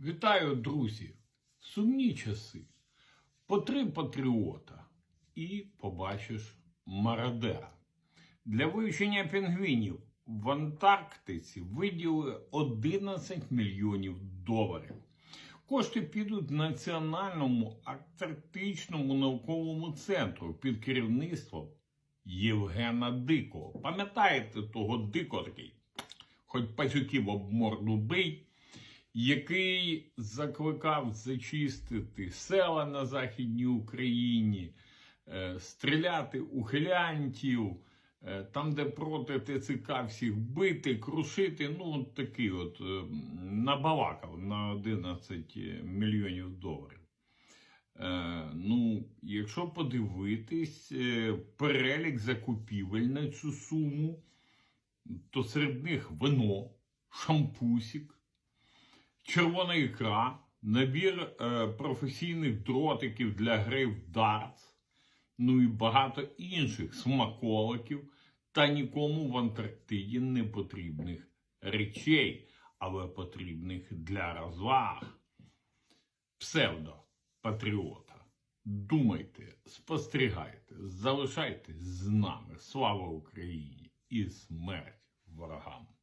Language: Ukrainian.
Вітаю, друзі! Сумні часи. По три патріота і побачиш мародера. Для вивчення пінгвінів в Антарктиці виділили 11 мільйонів доларів. Кошти підуть Національному арктичному науковому центру під керівництвом Євгена Дикого. Пам'ятаєте того дико такий? Хоч пацюків об морду бий, який закликав зачистити села на Західній Україні, е, стріляти ухилянтів, е, там, де проти ТЦК всіх бити, крушити. Ну, от такий от е, набалакав на 11 мільйонів доларів. Ну, якщо подивитись перелік закупівель на цю суму, то серед них вино, шампусик, червона ікра, набір е, професійних дротиків для гри в дартс, ну і багато інших смаколиків та нікому в Антарктиді не потрібних речей, але потрібних для розваг. Псевдо патріота. Думайте, спостерігайте, залишайтесь з нами. Слава Україні і смерть ворогам!